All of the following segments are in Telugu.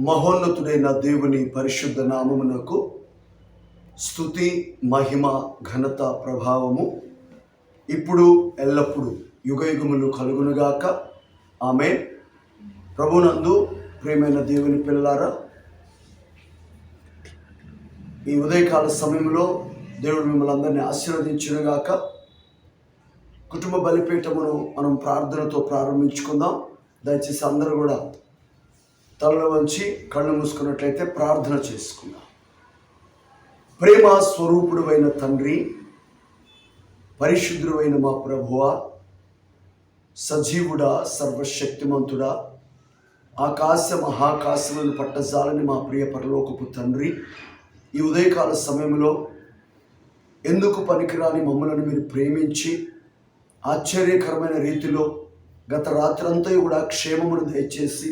మహోన్నతుడైన దేవుని పరిశుద్ధ నామమునకు స్థుతి మహిమ ఘనత ప్రభావము ఇప్పుడు ఎల్లప్పుడూ యుగయుగములు కలుగునుగాక. ఆమె ప్రభునందు ప్రేమైన దేవుని పిల్లలారా ఈ ఉదయకాల సమయంలో దేవుడు మిమ్మల్ని అందరినీ ఆశీర్వదించునుగాక కుటుంబ బలిపీఠమును మనం ప్రార్థనతో ప్రారంభించుకుందాం. దయచేసి అందరూ కూడా తలలో వంచి కళ్ళు మూసుకున్నట్లయితే ప్రార్థన చేసుకుందాం. ప్రేమ స్వరూపుడు అయిన తండ్రి పరిశుద్ధుడైన మా ప్రభువ సజీవుడా సర్వశక్తిమంతుడా ఆకాశ మహాకాశములను పట్టజాలని మా ప్రియ పరలోకపు తండ్రి ఈ ఉదయకాల సమయంలో ఎందుకు పనికిరాని మమ్మలను మీరు ప్రేమించి ఆశ్చర్యకరమైన రీతిలో గత రాత్రంతా కూడా క్షేమమును దయచేసి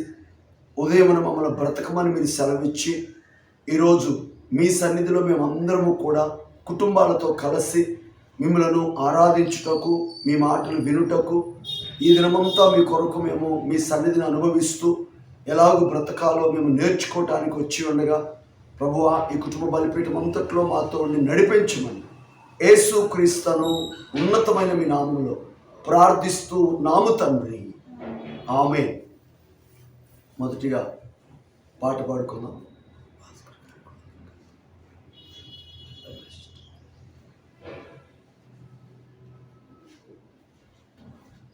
ఉదయమున మమ్మల్ని బ్రతకమని మీరు సెలవిచ్చి ఈరోజు మీ సన్నిధిలో మేమందరము కూడా కుటుంబాలతో కలిసి మిమ్మలను ఆరాధించుటకు మీ మాటలు వినుటకు ఈ దినమంతా మీ కొరకు మేము మీ సన్నిధిని అనుభవిస్తూ ఎలాగో బ్రతకాలో మేము నేర్చుకోవటానికి వచ్చి ఉండగా ప్రభువా ఈ కుటుంబ బలిపీఠం అంతట్లో మాతో నడిపించమని యేసు క్రీస్తను ఉన్నతమైన మీ నామంలో ప్రార్థిస్తూ నాము తండ్రి. ఆమె మొదటిగా పాట పాడుకుందాం.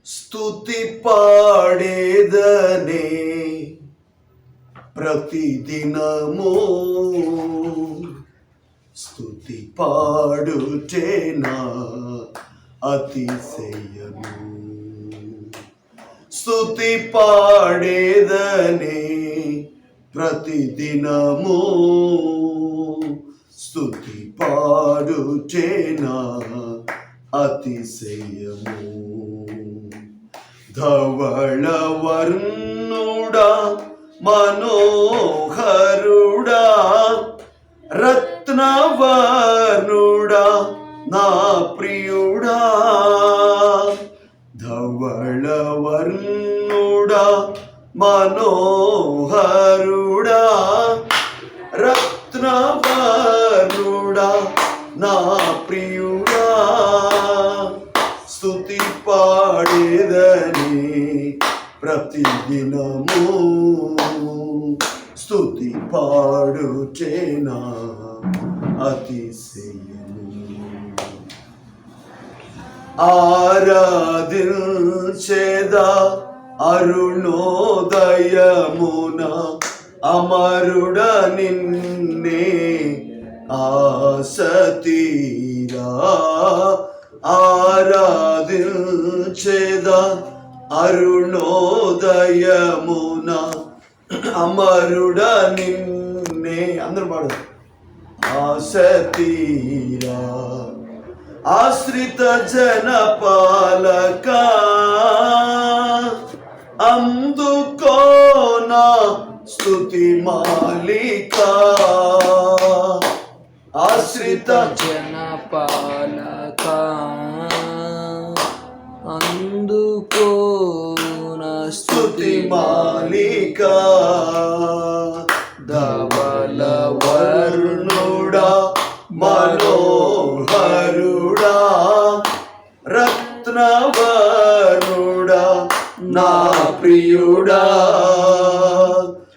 స్తుతి పాడేదనే ప్రతిదినము. స్తుతి పాడుటేనా అతిశయము. స్థుతి పాడేదనే ప్రతిదినము. స్థుతి పాడుచేనా అతిశయము. ధవళ వర్ణుడా మనోహరుడా రత్నవర్ణుడా నా ప్రియుడా. ధవళ మనోహరుడా రత్నవర్ణుడా నా ప్రియుడా స్థుతి పాడేదని ప్రతిదినము స్థుతి పాడుచేనా అతిశయ. ఆరాధించేదా అరుణోదయమున అమరుడ నిన్నే ఆసతీరా ఆరాధించేదా అరుణోదయమున అమరుడ నిన్నే. అందరూ పాడు. ఆసతీరా ఆశ్రిత జన పాలక అందుకోనా స్తుతి మాలిక. ఆశ్రిత జన పాలక అందుకో స్తుతి మాలిక. ధవల వర్ణుడా నా ప్రియుడా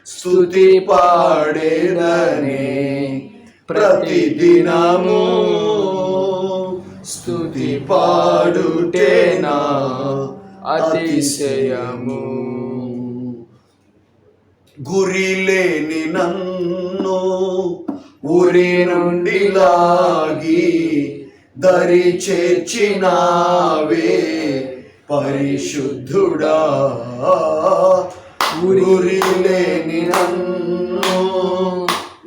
స్థుతి పాడేదనే ప్రతిదినము. స్థుతి పాడుటేనా అతిశయము. గురి లేని నన్ను ఊరి నుండి లాగి దరి చేర్చినావే. పరిశుద్ధుడా ఉరి లేని నన్ను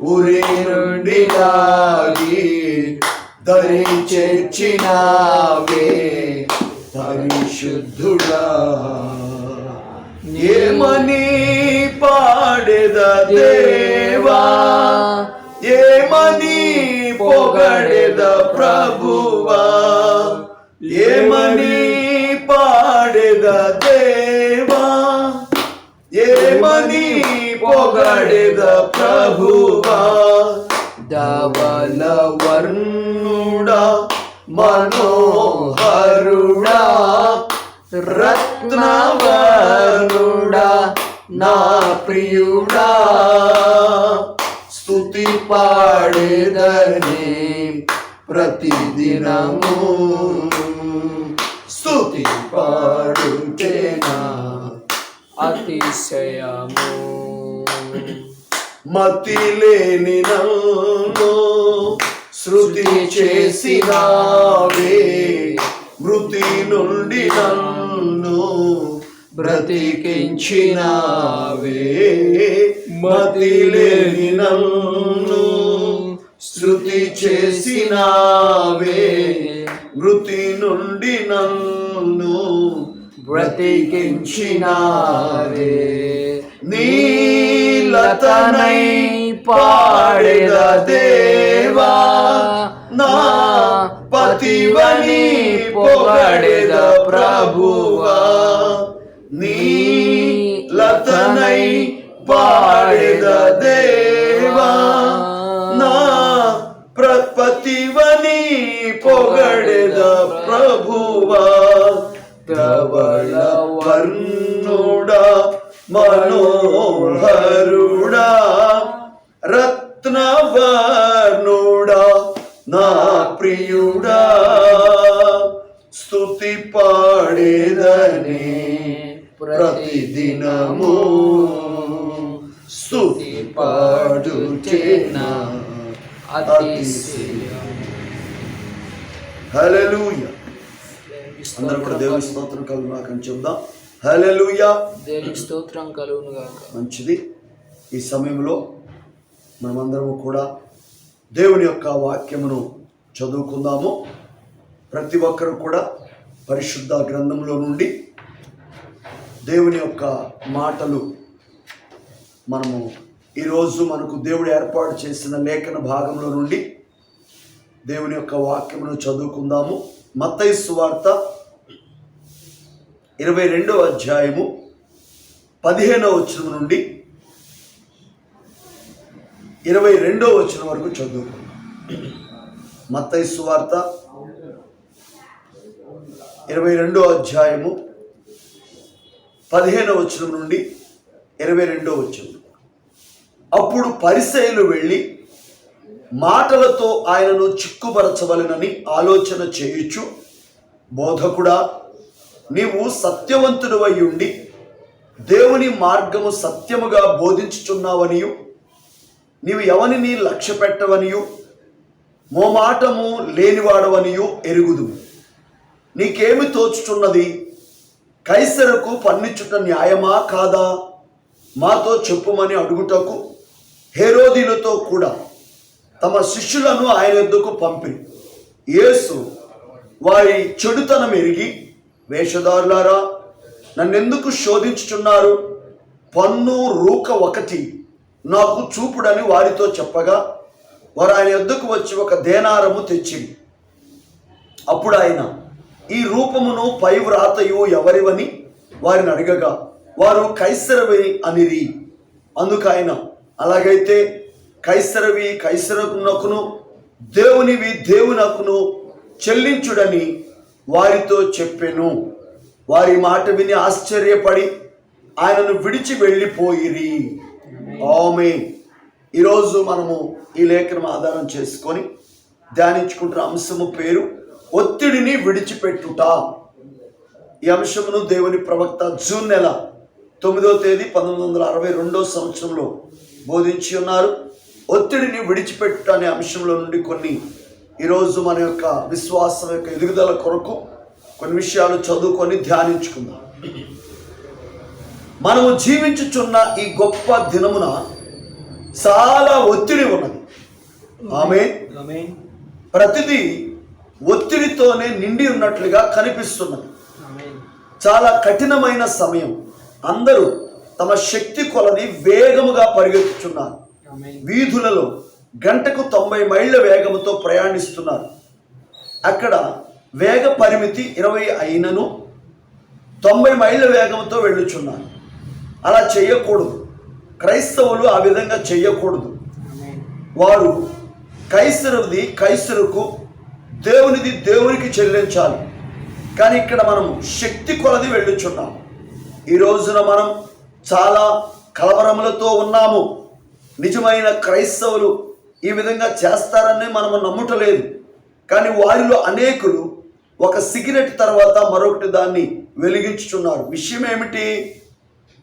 ఉరి నుండి లాగి దరి చేర్చినావే పరిశుద్ధుడా. ఏమని పాడెద దేవా? ఏమని పొగడెద ప్రభువా? ఏమని పొగడెద ప్రభువా? ధవల వర్ణుడా మనోహరుడా రత్నవరుడా నా ప్రియుడా. స్తుతి పాడేదని ప్రతిదినము. స్తుతి పాడుతేనా అతిశయము. మతి లేని నల్లో శృతి చేసినావే. మృతి నుండి నన్ను బ్రతికించినావే. మతి లేని నన్ను శృతి చేసినావే. మృతి నుండి నన్ను బ్రతికించినావే. నీలతనై పాడెద దేవా. నా పతివని పొగడెద ప్రభువా. నీలతనై పాడెద దేవా. నా ప్రపతివని పొగడెద ప్రభువా. ధవళ వర్ణుడా మనోహరుడా రత్నవర్ణుడా నా ప్రియుడా. స్తుతి పాడేదని ప్రతిదినము. స్తుతి పాడుచేనా. అతిశయ హల్లెలూయా. అందరూ కూడా దేవుని స్తోత్రం కలుగునాకని చెప్దాం. హల్లెలూయా. దేవునికి స్తోత్రం కలుగును మంచిది. ఈ సమయంలో మనమందరము కూడా దేవుని యొక్క వాక్యమును చదువుకుందాము. ప్రతి ఒక్కరు కూడా పరిశుద్ధ గ్రంథంలో నుండి దేవుని యొక్క మాటలు మనము ఈరోజు మనకు దేవుడు ఏర్పాటు చేసిన లేఖన భాగంలో నుండి దేవుని యొక్క వాక్యమును చదువుకుందాము. మత్తయి సువార్త ఇరవై రెండవ అధ్యాయము పదిహేనవ వచనం నుండి ఇరవై రెండవ వచనం వరకు చదువుకుందాం. మత్తైసు సువార్త ఇరవై రెండో అధ్యాయము పదిహేనవ వచనం నుండి ఇరవై రెండో వచనం. అప్పుడు పరిసయులు వెళ్ళి మాటలతో ఆయనను చిక్కుపరచవలెనని ఆలోచన చేయుచు బోధకుడా నీవు సత్యవంతుడు ఉండి దేవుని మార్గము సత్యముగా బోధించుచున్నావనియు. నీవు ఎవనిని లక్ష్య పెట్టవనియు. మోమాటము లేనివాడవనియు ఎరుగుదు నీకేమి తోచుచున్నది? కైసరకు పన్నిచ్చుట న్యాయమా కాదా? మాతో చెప్పుమని అడుగుటకు హేరోదీలతో కూడా తమ శిష్యులను ఆయన ఎద్దుకు పంపి యేసు వారి చెడుతనం ఎరిగి వేషధారులారా నన్నెందుకు శోధించుచున్నారు? పన్ను రూక ఒకటి నాకు చూపుడని వారితో చెప్పగా వారు ఆయన ఎద్దుకు వచ్చి ఒక దేనారము తెచ్చింది అప్పుడు ఆయన ఈ రూపమును పై వ్రాతయు ఎవరివని వారిని అడగగా వారు కైసరవి అనిరి. అందుకు ఆయన అలాగైతే కైసరవి కైసరకునకును దేవునివి దేవునకును చెల్లించుడని వారితో చెప్పెను. వారి మాట విని ఆశ్చర్యపడి ఆయనను విడిచి వెళ్ళిపోయిరి. ఆమె ఈరోజు మనము ఈ లేఖనం ఆధారం చేసుకొని ధ్యానించుకుంటున్న అంశము పేరు ఒత్తిడిని విడిచిపెట్టుట. ఈ అంశమును దేవుని ప్రవక్త జూన్ నెల తొమ్మిదో తేదీ పంతొమ్మిది వందల అరవై రెండో సంవత్సరంలో బోధించి ఉన్నారు. ఒత్తిడిని విడిచిపెట్టుట అనే అంశంలో నుండి కొన్ని ఈరోజు మన యొక్క విశ్వాసం యొక్క ఎదుగుదల కొరకు కొన్ని విషయాలు చదువుకొని ధ్యానించుకుందాం. మనము జీవించుచున్న ఈ గొప్ప దినమున చాలా ఒత్తిడి ఉన్నది. ఆమె ప్రతిదీ ఒత్తిడితోనే నిండి ఉన్నట్లుగా కనిపిస్తున్నది. చాలా కఠినమైన సమయం. అందరూ తమ శక్తి కొలది వేగముగా పరిగెత్తుచున్నారు. వీధులలో గంటకు తొంభై మైళ్ళ వేగంతో ప్రయాణిస్తున్నారు. అక్కడ వేగ పరిమితి ఇరవై అయినను తొంభై మైళ్ళ వేగంతో వెళ్ళుచున్నారు. అలా చేయకూడదు. క్రైస్తవులు ఆ విధంగా చేయకూడదు. వారు కైసరుది కైసరుకు దేవునిది దేవునికి చెల్లించాలి. కానీ ఇక్కడ మనం శక్తి కొలది వెళ్ళుచున్నాం. ఈ రోజున మనం చాలా కలవరములతో ఉన్నాము. నిజమైన క్రైస్తవులు ఈ విధంగా చేస్తారని మనము నమ్ముటలేదు. కానీ వారిలో అనేకులు ఒక సిగరెట్ తర్వాత మరొకటి దాన్ని వెలిగించుచున్నారు. విషయం ఏమిటి?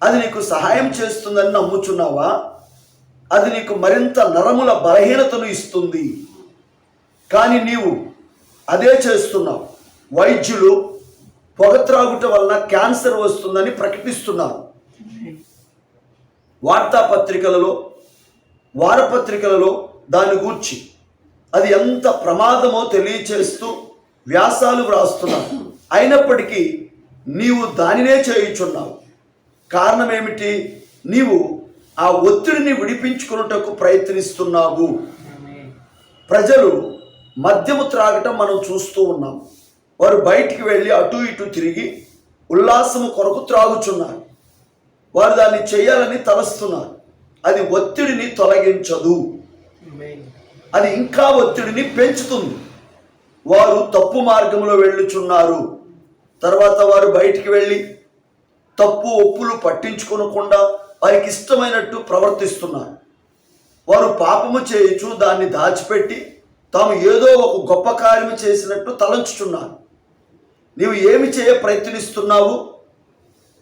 అది నీకు సహాయం చేస్తుందని నమ్ముచున్నావా? అది నీకు మరింత నరముల బలహీనతను ఇస్తుంది. కానీ నీవు అదే చేస్తున్నావు. వైద్యులు పొగ త్రాగుట వలన క్యాన్సర్ వస్తుందని ప్రకటిస్తున్నారు. వార్తాపత్రికలలో వారపత్రికలలో దాని గూర్చి అది ఎంత ప్రమాదమో తెలియచేస్తూ వ్యాసాలు వ్రాస్తున్నావు అయినప్పటికీ నీవు దానినే చేయుచున్నావు. కారణం ఏమిటి నీవు ఆ ఒత్తిడిని విడిపించుకున్నటకు ప్రయత్నిస్తున్నావు. ప్రజలు మద్యము త్రాగటం మనం చూస్తూ ఉన్నాం. వారు బయటికి వెళ్ళి అటు ఇటు తిరిగి ఉల్లాసము కొరకు త్రాగుచున్నారు. వారు దాన్ని చేయాలని తలస్తున్నారు. అది ఒత్తిడిని తొలగించదు. అది ఇంకా ఒత్తిడిని పెంచుతుంది. వారు తప్పు మార్గంలో వెళ్ళుచున్నారు. తర్వాత వారు బయటికి వెళ్ళి తప్పు ఒప్పులు పట్టించుకోనకుండా వారికి ఇష్టమైనట్టు ప్రవర్తిస్తున్నారు. వారు పాపము చేయుచు దాన్ని దాచిపెట్టి తాము ఏదో ఒక గొప్ప కార్యము చేసినట్టు తలంచుచున్నారు. నీవు ఏమి చేయ ప్రయత్నిస్తున్నావు?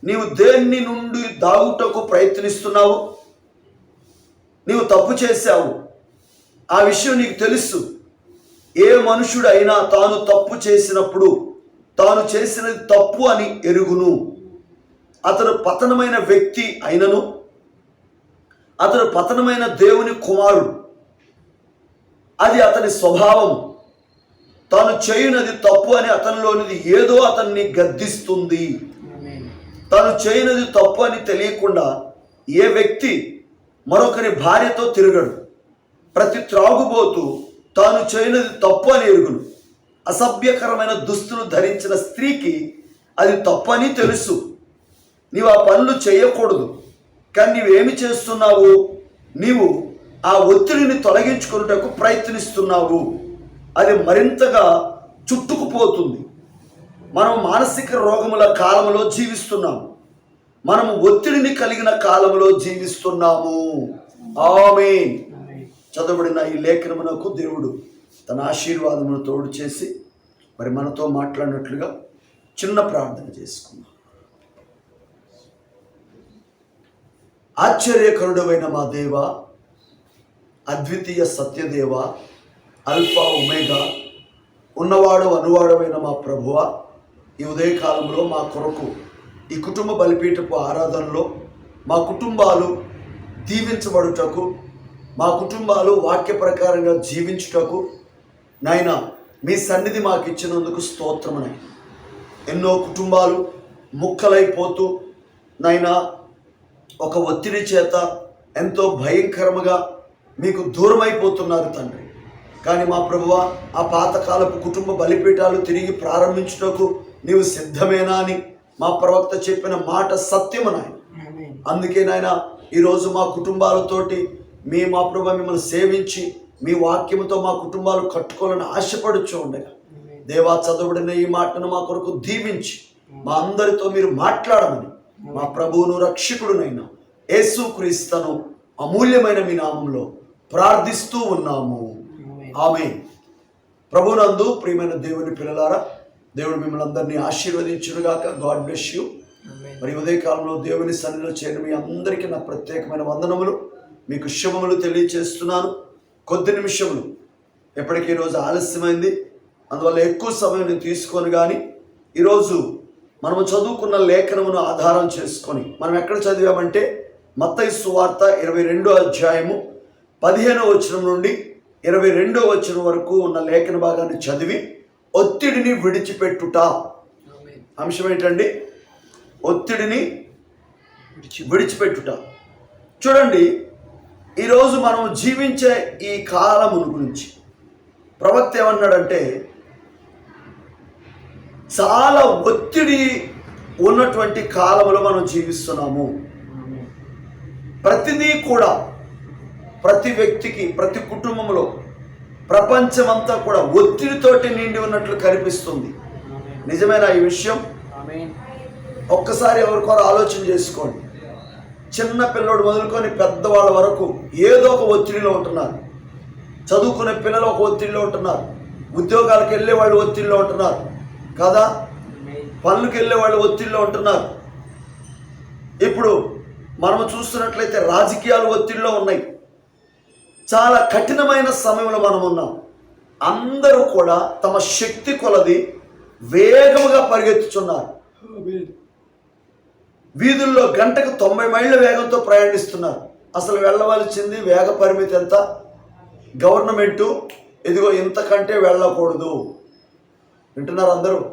నీవు దేన్ని నుండి దాగుటకు ప్రయత్నిస్తున్నావు? నీవు తప్పు చేశావు. ఆ విషయం నీకు తెలుసు. ఏ మనుషుడైనా తాను తప్పు చేసినప్పుడు తాను చేసినది తప్పు అని ఎరుగును. అతడు పతనమైన వ్యక్తి అయినను. అతడు పతనమైన దేవుని కుమారుడు. అది అతని స్వభావం. తాను చేయునది తప్పు అని అతనిలోనిది ఏదో అతన్ని గద్దిస్తుంది. తాను చేయనది తప్పు అని తెలియకుండా ఏ వ్యక్తి మరొకరి భార్యతో తిరగడు. ప్రతి త్రాగుబోతు తాను చేయనది తప్పు అని ఎరుగును. అసభ్యకరమైన దుస్తులు ధరించిన స్త్రీకి అది తప్పని తెలుసు. నీవు ఆ పనులు చేయకూడదు. కానీ నీవేమి చేస్తున్నావు? నీవు ఆ ఒత్తిడిని తొలగించుకున్నటకు ప్రయత్నిస్తున్నావు. అది మరింతగా చుట్టుకుపోతుంది. మనం మానసిక రోగముల కాలంలో జీవిస్తున్నాము మనము ఒత్తిడిని కలిగిన కాలంలో జీవిస్తున్నాము. ఆమె చదవబడిన ఈ లేఖనమునకు దేవుడు తన ఆశీర్వాదమును తోడు చేసి మరి మనతో మాట్లాడినట్లుగా చిన్న ప్రార్థన చేసుకున్నాం ఆశ్చర్యకరుడమైన మా దేవ అద్వితీయ సత్యదేవ అల్ఫా ఉమేగా ఉన్నవాడు అనువాడమైన మా ప్రభువ ఈ ఉదయకాలంలో మా కొరకు ఈ కుటుంబ బలిపీఠపు ఆరాధనలో మా కుటుంబాలు దీవించబడుటకు మా కుటుంబాలు వాక్య ప్రకారంగా జీవించుటకు నాయన మీ సన్నిధి మాకు ఇచ్చినందుకు స్తోత్రమని. ఎన్నో కుటుంబాలు ముక్కలైపోతూ నాయనా ఒక ఒత్తిడి చేత ఎంతో భయంకరముగా మీకు దూరమైపోతున్నారు తండ్రి. కానీ మా ప్రభువ ఆ పాతకాలపు కుటుంబ బలిపీఠాలు తిరిగి ప్రారంభించుటకు నీవు సిద్ధమేనా అని మా ప్రవక్త చెప్పిన మాట సత్యమనాయన అందుకే నాయన ఈరోజు మా కుటుంబాలతోటి మీ మా ప్రభు మిమ్మల్ని సేవించి మీ వాక్యముతో మా కుటుంబాలు కట్టుకోవాలని ఆశపడుచు ఉండగా. దేవా చదవబడిన ఈ మాటను మా కొరకు దీవించి మా అందరితో మీరు మాట్లాడమని మా ప్రభువును రక్షకుడునైనా యేసు క్రీస్తను అమూల్యమైన మీ నామంలో ప్రార్థిస్తూ ఉన్నాము. ఆమె ప్రభునందు ప్రియమైన దేవుని పిల్లలారా దేవుడు మిమ్మల్ని అందరినీ ఆశీర్వదించునుగాక. God bless you. మరి ఉదయకాలంలో దేవుని సన్నిధిలో చేరిన మీ అందరికీ నా ప్రత్యేకమైన వందనములు. మీకు శుభములు తెలియచేస్తున్నాను. కొద్ది నిమిషములు. ఎప్పటికీ ఈరోజు ఆలస్యమైంది. అందువల్ల ఎక్కువ సమయం నేను తీసుకొని కానీ ఈరోజు మనము చదువుకున్న లేఖనమును ఆధారం చేసుకొని మనం ఎక్కడ చదివామంటే మత్తయి సువార్త ఇరవై రెండో అధ్యాయము పదిహేనో వచనం నుండి ఇరవై రెండో వచనం వరకు ఉన్న లేఖన భాగాన్ని చదివి ఒత్తిడిని విడిచిపెట్టుట. అంశం ఏంటండి? ఒత్తిడిని విడిచిపెట్టుట. చూడండి ఈరోజు మనం జీవించే ఈ కాలమును గురించి. ప్రవక్త ఏమన్నాడంటే చాలా ఒత్తిడి ఉన్నటువంటి కాలంలో మనం జీవిస్తున్నాము. ప్రతిదీ కూడా ప్రతి వ్యక్తికి ప్రతి కుటుంబంలో ప్రపంచమంతా కూడా ఒత్తిడితోటి నిండి ఉన్నట్లు కనిపిస్తుంది. నిజమైన ఈ విషయం? ఒక్కసారి ఎవరికొరు ఆలోచన చేసుకోండి. చిన్న పిల్లోడు మొదలుకొని పెద్దవాళ్ళ వరకు ఏదో ఒక ఒత్తిడిలో ఉంటున్నారు. చదువుకునే పిల్లలు ఒక ఒత్తిడిలో ఉంటున్నారు. ఉద్యోగాలకు వెళ్ళే వాళ్ళు ఒత్తిడిలో ఉంటున్నారు. కదా? పనులకు వెళ్ళే వాళ్ళు ఒత్తిడిలో ఉంటున్నారు. ఇప్పుడు మనం చూస్తున్నట్లయితే రాజకీయాలు ఒత్తిడిలో ఉన్నాయి. చాలా కఠినమైన సమయంలో మనం ఉన్నాం. అందరూ కూడా తమ శక్తి కొలది వేగముగా పరిగెత్తుచున్నారు. వీధుల్లో గంటకు తొంభై మైళ్ళ వేగంతో ప్రయాణిస్తున్నారు. అసలు వెళ్ళవలసింది వేగ పరిమితి ఎంత? గవర్నమెంటు ఇదిగో ఇంతకంటే వెళ్ళకూడదు. వింటున్నారు అందరూ?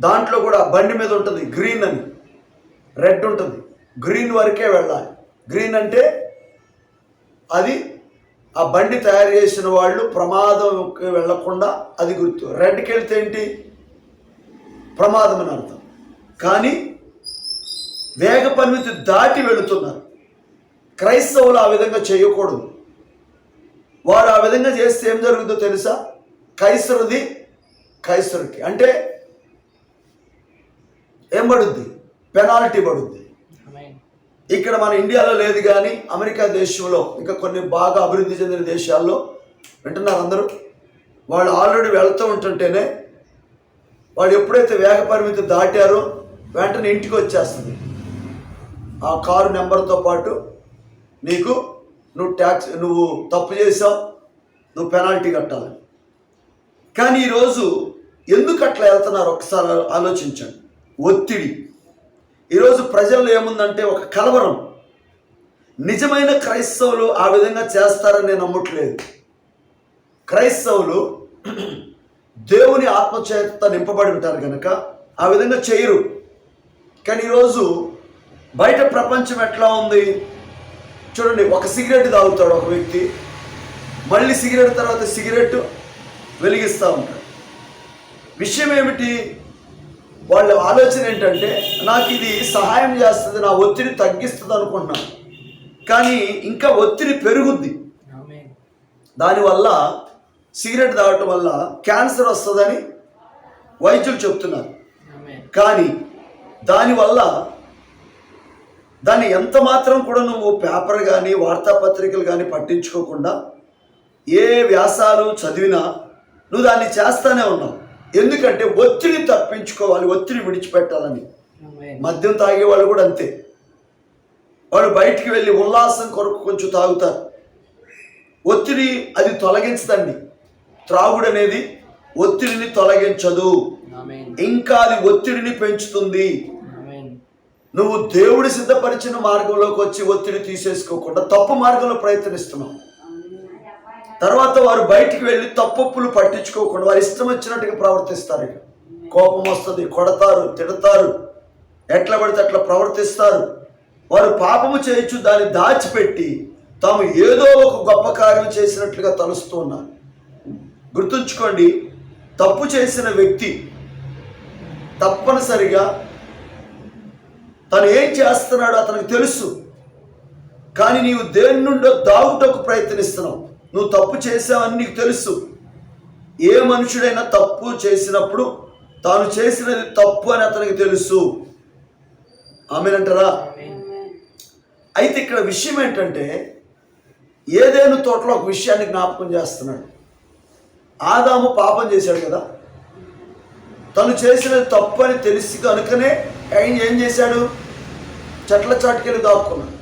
దాంట్లో కూడా బండి మీద ఉంటుంది గ్రీన్ అని. రెడ్ ఉంటుంది. గ్రీన్ వరకే వెళ్ళాలి. గ్రీన్ అంటే అది ఆ బండి తయారు చేసిన వాళ్ళు ప్రమాదంకి వెళ్ళకుండా అది గుర్తు. రెడ్కి వెళ్తే ఏంటి? ప్రమాదం అని అర్థం. కానీ వేగ పరిమితి దాటి వెళుతున్నారు. క్రైస్తవులు ఆ విధంగా చేయకూడదు. వారు ఆ విధంగా చేస్తే ఏం జరుగుతుందో తెలుసా? కైసరుది కైసరుకి. అంటే ఏం పడుద్ది? పెనాల్టీ పడుద్ది. ఇక్కడ మన ఇండియాలో లేదు కానీ అమెరికా దేశంలో ఇంకా కొన్ని బాగా అభివృద్ధి చెందిన దేశాల్లో వింటున్నారు అందరూ. వాళ్ళు ఆల్రెడీ వెళ్తూ ఉంటుంటేనే వాళ్ళు ఎప్పుడైతే వేగ పరిమితి దాటారో వెంటనే ఇంటికి వచ్చేస్తుంది. ఆ కారు నెంబర్తో పాటు నీకు నువ్వు ట్యాక్స్ నువ్వు తప్పు చేసావు నువ్వు పెనాల్టీ కట్టాలి. కానీ ఈరోజు ఎందుకు అట్లా వెళ్తున్నారు? ఒకసారి ఆలోచించండి. ఒత్తిడి. ఈరోజు ప్రజల్లో ఏముందంటే ఒక కలవరం. నిజమైన క్రైస్తవులు ఆ విధంగా చేస్తారని నేను నమ్మట్లేదు. క్రైస్తవులు దేవుని ఆత్మచేత నింపబడి ఉంటారు కనుక ఆ విధంగా చేయరు. కానీ ఈరోజు బయట ప్రపంచం ఎట్లా ఉంది? చూడండి ఒక సిగరెట్ తాగుతాడు ఒక వ్యక్తి. మళ్ళీ సిగరెట్ తర్వాత సిగరెట్ వెలిగిస్తూ ఉంటాడు. విషయం ఏమిటి? వాళ్ళ ఆలోచన ఏంటంటే నాకు ఇది సహాయం చేస్తుంది నా ఒత్తిడి తగ్గిస్తుంది అనుకుంటున్నాను కానీ ఇంకా ఒత్తిడి పెరుగుద్ది. దానివల్ల సిగరెట్ తాగటం వల్ల క్యాన్సర్ వస్తుందని వైద్యులు చెప్తున్నారు. కానీ దానివల్ల దాన్ని ఎంత మాత్రం కూడా నువ్వు పేపర్ కానీ వార్తాపత్రికలు కానీ పట్టించుకోకుండా ఏ వ్యాసాలు చదివినా నువ్వు దాన్ని చేస్తానే ఉన్నావు. ఎందుకంటే ఒత్తిడి తప్పించుకోవాలి ఒత్తిడి విడిచిపెట్టాలని. మద్యం తాగే వాళ్ళు కూడా అంతే. వాడు బయటికి వెళ్ళి ఉల్లాసం కొరకు కొంచెం తాగుతారు. ఒత్తిడి అది తొలగించదండి. త్రాగుడు అనేది ఒత్తిడిని తొలగించదు. ఇంకా అది ఒత్తిడిని పెంచుతుంది. నువ్వు దేవుడి సిద్ధపరిచిన మార్గంలోకి వచ్చి ఒత్తిడి తీసేసుకోకుండా తప్పు మార్గంలో ప్రయత్నిస్తున్నావు. తర్వాత వారు బయటికి వెళ్ళి తప్పులు పట్టించుకోకుండా వారు ఇష్టం వచ్చినట్టుగా ప్రవర్తిస్తారు ఇక. కోపం వస్తుంది కొడతారు తిడతారు. ఎట్లా పడితే అట్లా ప్రవర్తిస్తారు. వారు పాపము చేయొచ్చు దాన్ని దాచిపెట్టి తాము ఏదో ఒక గొప్ప కార్యం చేసినట్లుగా తలుస్తూ ఉన్నారు. గుర్తుంచుకోండి తప్పు చేసిన వ్యక్తి తప్పనిసరిగా తను ఏం చేస్తున్నాడో అతనికి తెలుసు. కానీ నీవు దేని నుండో దాగుటకు ప్రయత్నిస్తున్నావు. నువ్వు తప్పు చేసావని నీకు తెలుసు. ఏ మనుషుడైనా తప్పు చేసినప్పుడు తాను చేసినది తప్పు అని అతనికి తెలుసు. ఆమెనంటారా? అయితే ఇక్కడ విషయం ఏంటంటే ఏదేను తోటలో ఒక విషయాన్ని జ్ఞాపకం చేస్తున్నాడు. ఆదాము పాపం చేశాడు కదా. తను చేసినది తప్పు అని తెలిసి కనుకనే ఆయన ఏం చేశాడు? చెట్ల చాటుకెళ్ళి దాక్కున్నాడు.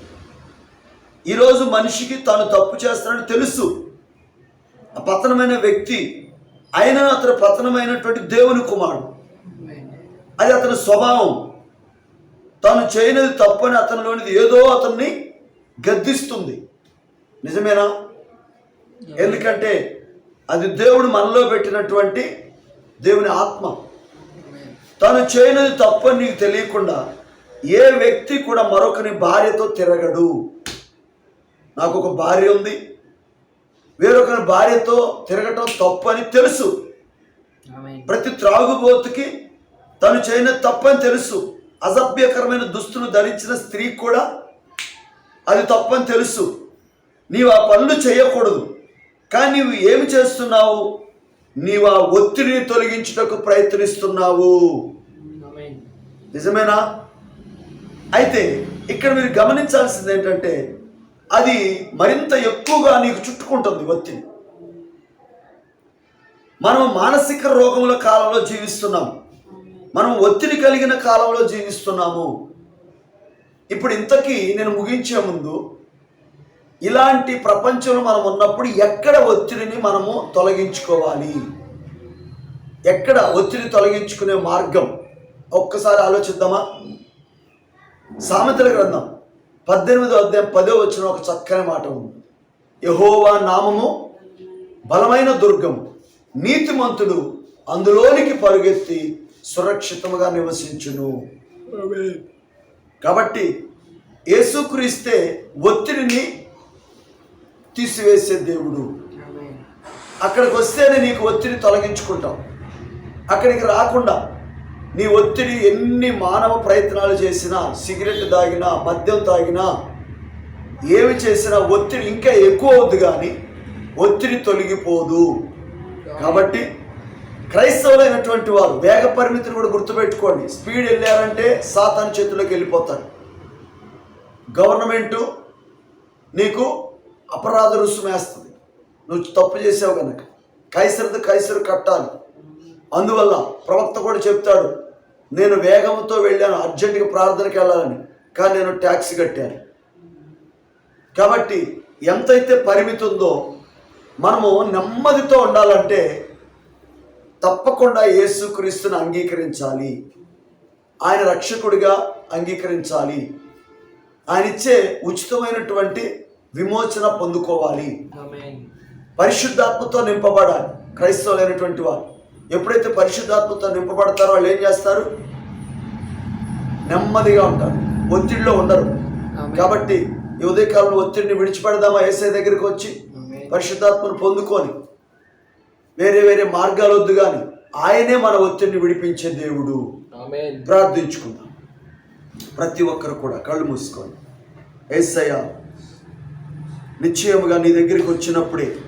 ఈరోజు మనిషికి తాను తప్పు చేస్తాడని తెలుసు. ఆ పతనమైన వ్యక్తి అయినా అతను పతనమైనటువంటి దేవుని కుమారుడు. అది అతని స్వభావం. తాను చేయనిది తప్పని అతనిలోనిది ఏదో అతన్ని గద్దిస్తుంది. నిజమేనా? ఎందుకంటే అది దేవుడు మనలో పెట్టినటువంటి దేవుని ఆత్మ. తాను చేయనిది తప్పని నీకు తెలియకుండా ఏ వ్యక్తి కూడా మరొకని భార్యతో తిరగడు. నాకు ఒక భార్య ఉంది. వేరొకరి భార్యతో తిరగటం తప్పు అని తెలుసు ప్రతి త్రాగుబోతుకి తను చేయని తప్పని తెలుసు. అసభ్యకరమైన దుస్తులు ధరించిన స్త్రీ కూడా అది తప్పని తెలుసు. నీవు ఆ పనులు చేయకూడదు. కానీ నీవు ఏమి చేస్తున్నావు? నీవు ఆ ఒత్తిడిని తొలగించుటకు ప్రయత్నిస్తున్నావు. నిజమేనా? అయితే ఇక్కడ మీరు గమనించాల్సింది ఏంటంటే అది మరింత ఎక్కువగా నీకు చుట్టుకుంటుంది ఒత్తిడి. మనం మానసిక రోగముల కాలంలో జీవిస్తున్నాం. మనం ఒత్తిడి కలిగిన కాలంలో జీవిస్తున్నాము. ఇప్పుడు ఇంతకీ నేను ముగించే ముందు ఇలాంటి ప్రపంచంలో మనం ఉన్నప్పుడు ఎక్కడ ఒత్తిడిని మనము తొలగించుకోవాలి? ఎక్కడ ఒత్తిడి తొలగించుకునే మార్గం? ఒక్కసారి ఆలోచిద్దామా? సామెతల గ్రంథం పద్దెనిమిదో అధ్యాయం పదో వచ్చిన ఒక చక్కని మాట ఉంది. యహోవా నామము బలమైన దుర్గం నీతిమంతుడు అందులోనికి పరుగెత్తి సురక్షితముగా నివసించును. కాబట్టి యేసుక్రీస్తే ఒత్తిడిని తీసివేసే దేవుడు. అక్కడికి వస్తేనే నీకు ఒత్తిడి తొలగించుకుంటాం. అక్కడికి రాకుండా నీ ఒత్తిడి ఎన్ని మానవ ప్రయత్నాలు చేసినా సిగరెట్ తాగినా మద్యం తాగినా ఏమి చేసినా ఒత్తిడి ఇంకా ఎక్కువ అవుద్ది కానీ ఒత్తిడి తొలగిపోదు. కాబట్టి క్రైస్తవులైనటువంటి వారు వేగ పరిమితిని కూడా గుర్తుపెట్టుకోండి. స్పీడ్ వెళ్ళారంటే సాతాను చేతుల్లోకి వెళ్ళిపోతారు. గవర్నమెంటు నీకు అపరాధ రుసుము వేస్తుంది. నువ్వు తప్పు చేసావు కనుక కైసరిది కైసరు కట్టాలి. అందువల్ల ప్రవక్త కూడా చెప్తాడు నేను వేగంతో వెళ్ళాను అర్జెంటుగా ప్రార్థనకి వెళ్ళాలని కానీ నేను ట్యాక్సీ కట్టాను. కాబట్టి ఎంతైతే పరిమితి ఉందో మనము నెమ్మదితో ఉండాలంటే తప్పకుండా యేసుక్రీస్తుని అంగీకరించాలి. ఆయన రక్షకుడిగా అంగీకరించాలి. ఆయన ఇచ్చే ఉచితమైనటువంటి విమోచన పొందుకోవాలి. పరిశుద్ధాత్మతో నింపబడాలి. క్రైస్తవులైనటువంటి వారు. ఎప్పుడైతే పరిశుద్ధాత్మతో నింపబడతారో వాళ్ళు ఏం చేస్తారు? నెమ్మదిగా ఉంటారు. ఒత్తిడిలో ఉండరు. కాబట్టి ఈ ఉదయకాలంలో ఒత్తిడిని విడిచిపెడదామా? ఏసై దగ్గరికి వచ్చి పరిశుద్ధాత్మను పొందుకొని వేరే వేరే మార్గాలు వద్దు కానీ ఆయనే మన ఒత్తిడిని విడిపించే దేవుడు. ప్రార్థించుకుందాం. ప్రతి ఒక్కరు కూడా కళ్ళు మూసుకోండి. ఏసయ్య నిశ్చయముగా నీ దగ్గరికి వచ్చినప్పుడే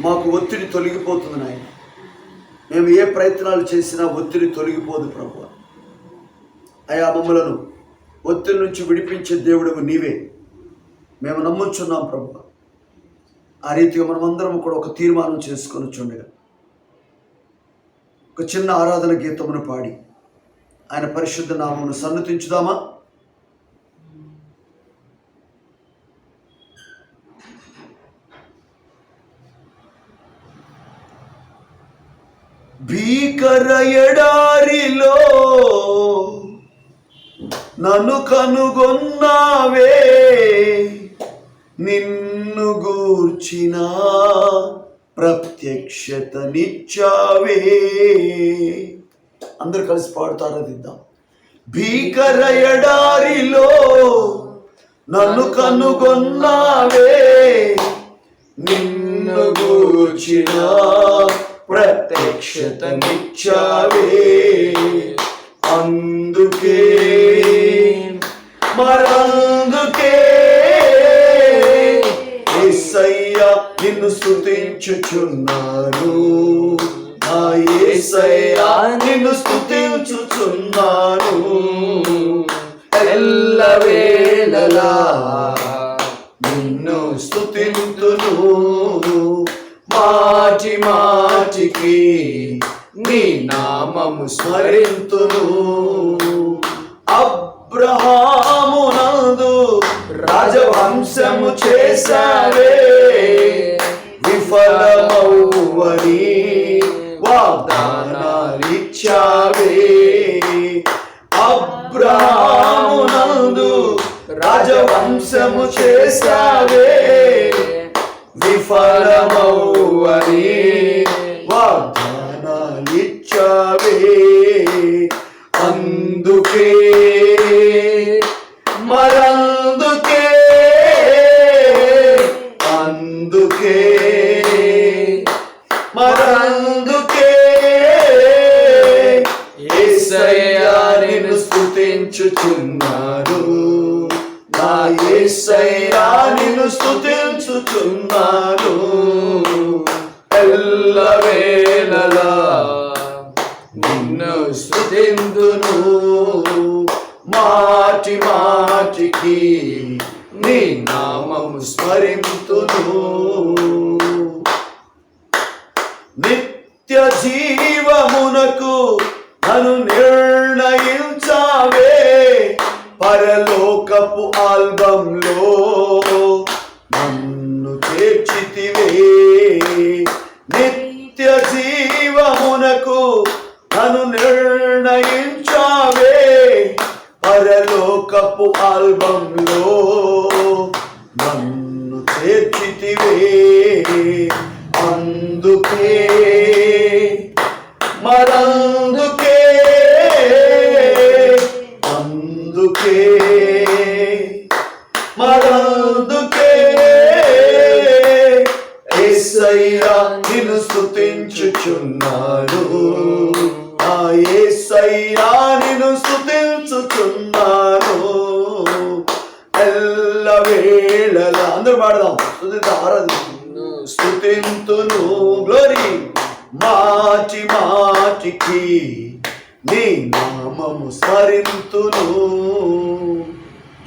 మాకు ఒత్తిడి తొలగిపోతుంది నాయన. మేము ఏ ప్రయత్నాలు చేసినా ఒత్తిడి తొలగిపోదు ప్రభు అయా మమ్మలను ఒత్తిడి నుంచి విడిపించే దేవుడు నీవే. మేము నమ్ముచున్నాం ప్రభు ఆ రీతిగా మనమందరం కూడా ఒక తీర్మానం చేసుకొని చుండగా ఒక చిన్న ఆరాధన గీతమును పాడి ఆయన పరిశుద్ధ నామమును సన్నతించుదామా? భీకర ఎడారిలో నన్ను కనుగొన్నావే నిన్ను గూర్చిన ప్రత్యక్షతనిచ్చావే. అందరు కలిసి పాడుతారా దిద్దాం భీకర ఎడారిలో నన్ను కనుగొన్నావే నిన్ను గూర్చిన ప్రత్యక్షతనిచ్చావే అందుకే మరందుకే ఏసయ్య నిన్ను స్తుతించుచున్నాను. ఆ ఏసయ్య నిన్ను స్తుతించుచున్నాను. ఎల్లవేళలా మాటికి నీ నామము స్మరింతును. అబ్రహామునందు రాజవంశము చేశావే. విఫలమౌవని వాగ్దానాలిచ్చావే. అబ్రహామునందు రాజవంశము చేశావే. విఫలమౌవని వాగ్దానాలిచ్చావే. అందుకే మరందుకే అందుకే మరందుకే. ఏసయ్యా నా స్తుతించుచున్నాను. నా స్తుతించుచున్నాను ఎల్లవేళలా నిన్ను స్తుతిందును. మాటి మాటికి నీ నామము స్మరింతును. ఏసయ్యా నిన్ను స్తుతించుచున్నాను. ఎల్లవేళలా అందరూ పాడదాం. స్తుతిత ఆరాధించు. స్తుతింతును గ్లోరీ మాటి మాటికి నీ నామము స్మరింతును.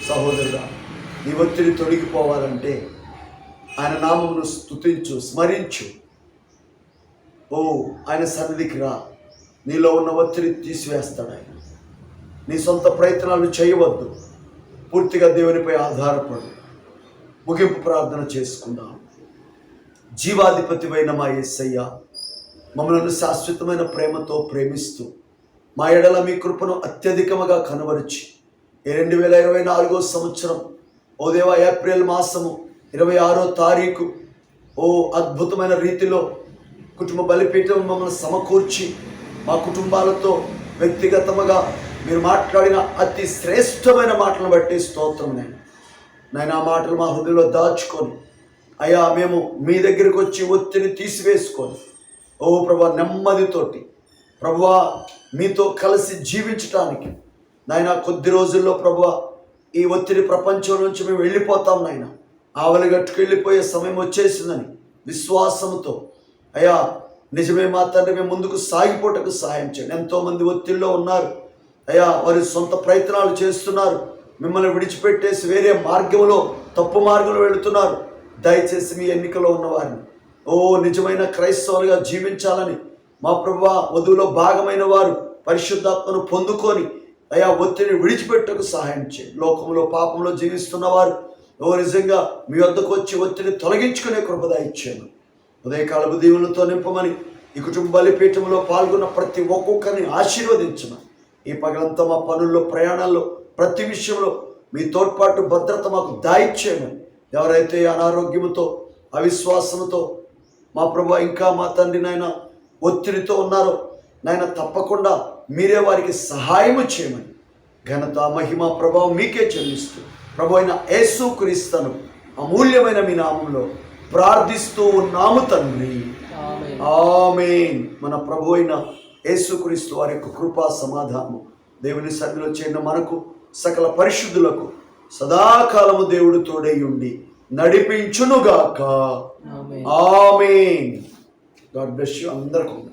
సహోదరుడా నీ ఒత్తిడి తొలగిపోవాలంటే ఆయన నామమును స్తుతించు స్మరించు. ఓ ఆయన సన్నిధికి రా. నీలో ఉన్న ఒత్తిడి తీసివేస్తాడు ఆయన. నీ సొంత ప్రయత్నాలు చేయవద్దు. పూర్తిగా దేవునిపై ఆధారపడు. ముగింపు ప్రార్థన చేసుకుందాం. జీవాధిపతివైన మా ఎస్సయ్య మమ్మల్ని శాశ్వతమైన ప్రేమతో ప్రేమిస్తూ మా ఎడల మీ కృపను అత్యధికముగా కనబరిచి ఈ రెండు వేల ఇరవై నాలుగో సంవత్సరం ఓ దేవ ఏప్రిల్ మాసము ఇరవై ఆరో తారీఖు ఓ అద్భుతమైన రీతిలో కుటుంబ బలిపీఠం మమ్మల్ని సమకూర్చి మా కుటుంబాలతో వ్యక్తిగతముగా మీరు మాట్లాడిన అతి శ్రేష్టమైన మాటలను బట్టి స్తోత్రం నేను. నేను ఆ మాటలు మా హృదయంలో దాచుకొని అయ్యా మేము మీ దగ్గరికి వచ్చి ఒత్తిడి తీసివేసుకొని ఓ ప్రభా నెమ్మదితోటి ప్రభువా మీతో కలిసి జీవించటానికి నాయన కొద్ది రోజుల్లో ప్రభువా ఈ ఒత్తిడి ప్రపంచం నుంచి మేము వెళ్ళిపోతాం నాయన ఆవలి గట్టుకు వెళ్ళిపోయే సమయం వచ్చేసిందని విశ్వాసంతో అయ్యా నిజమే మా తండ్రి మేము ముందుకు సాగిపోటకు సహాయం చేయండి. ఎంతోమంది ఒత్తిడిలో ఉన్నారు. అయ్యా వారి సొంత ప్రయత్నాలు చేస్తున్నారు. మిమ్మల్ని విడిచిపెట్టేసి వేరే మార్గంలో తప్పు మార్గంలో వెళుతున్నారు. దయచేసి మీ ఎన్నికలో ఉన్నవారిని ఓ నిజమైన క్రైస్తవులుగా జీవించాలని మా ప్రభు వధువులో భాగమైన వారు పరిశుద్ధాత్మను పొందుకొని అయా ఒత్తిడిని విడిచిపెట్టకు సహాయం చేయండి. లోకంలో పాపంలో జీవిస్తున్నవారు ఓ నిజంగా మీ వద్దకు వచ్చి ఒత్తిడి తొలగించుకునే కృపద ఇచ్చాను ఉదయకాలపు దీవులతో నింపమని ఈ కుటుంబ బలిపీఠంలో పాల్గొన్న ప్రతి ఒక్కొక్కరిని ఆశీర్వదించమని. ఈ పగలంతా మా పనుల్లో ప్రయాణాల్లో ప్రతి విషయంలో మీ తోడ్పాటు భద్రత మాకు దాయిచ్చేయమని. ఎవరైతే అనారోగ్యముతో అవిశ్వాసంతో మా ప్రభు ఇంకా మా తండ్రి నాయన ఒత్తిడితో ఉన్నారో నాయన తప్పకుండా మీరే వారికి సహాయము చేయమని. ఘనత మహిమ ప్రభావం మీకే చెల్లిస్తూ ప్రభు అయిన యేసు క్రీస్తను అమూల్యమైన మీ నామంలో ప్రార్థిస్తూ ఉన్నాము తండ్రి. ఆమేన్. ఆమేన్. మన ప్రభు అయిన యేసుక్రీస్తు వారి యొక్క కృపా సమాధానము. దేవుని సన్నిధిలో చేరిన మనకు సకల పరిశుద్ధులకు సదాకాలము దేవుడు తోడై ఉండి నడిపించునుగాక. Amen. Amen. God bless you. అందరికీ.